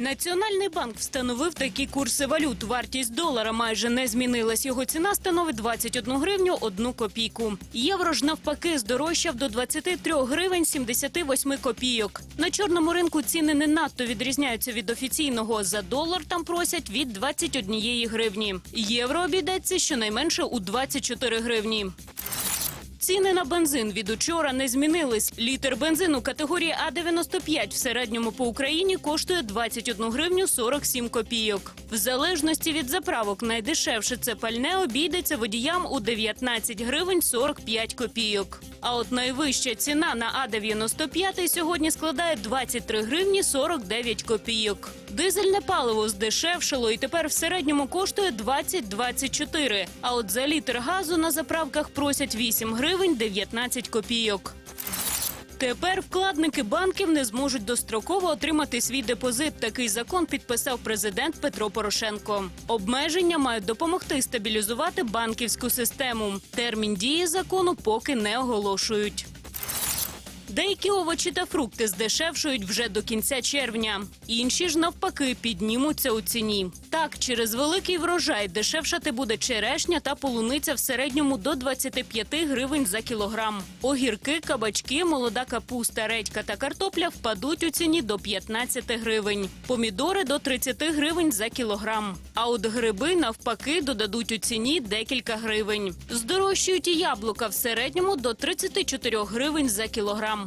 Національний банк встановив такі курси валют. Вартість долара майже не змінилась. Його ціна становить 21 гривню 1 копійку. Євро ж навпаки здорожчав до 23 гривень 78 копійок. На чорному ринку ціни не надто відрізняються від офіційного. За долар там просять від 21 гривні. Євро обійдеться щонайменше у 24 гривні. Ціни на бензин від учора не змінились. Літр бензину категорії А95 в середньому по Україні коштує 21 гривню 47 копійок. В залежності від заправок найдешевше це пальне обійдеться водіям у 19 гривень 45 копійок. А от найвища ціна на А95 сьогодні складає 23 гривні 49 копійок. Дизельне паливо здешевшало і тепер в середньому коштує 20-24. А от за літр газу на заправках просять 8 гривень 19 копійок. Тепер вкладники банків не зможуть достроково отримати свій депозит. Такий закон підписав президент Петро Порошенко. Обмеження мають допомогти стабілізувати банківську систему. Термін дії закону поки не оголошують. Деякі овочі та фрукти здешевшують вже до кінця червня. Інші ж навпаки піднімуться у ціні. Так, через великий врожай дешевшати буде черешня та полуниця в середньому до 25 гривень за кілограм. Огірки, кабачки, молода капуста, редька та картопля впадуть у ціні до 15 гривень. Помідори до 30 гривень за кілограм. А от гриби навпаки додадуть у ціні декілька гривень. Здорожчують і яблука в середньому до 34 гривень за кілограм.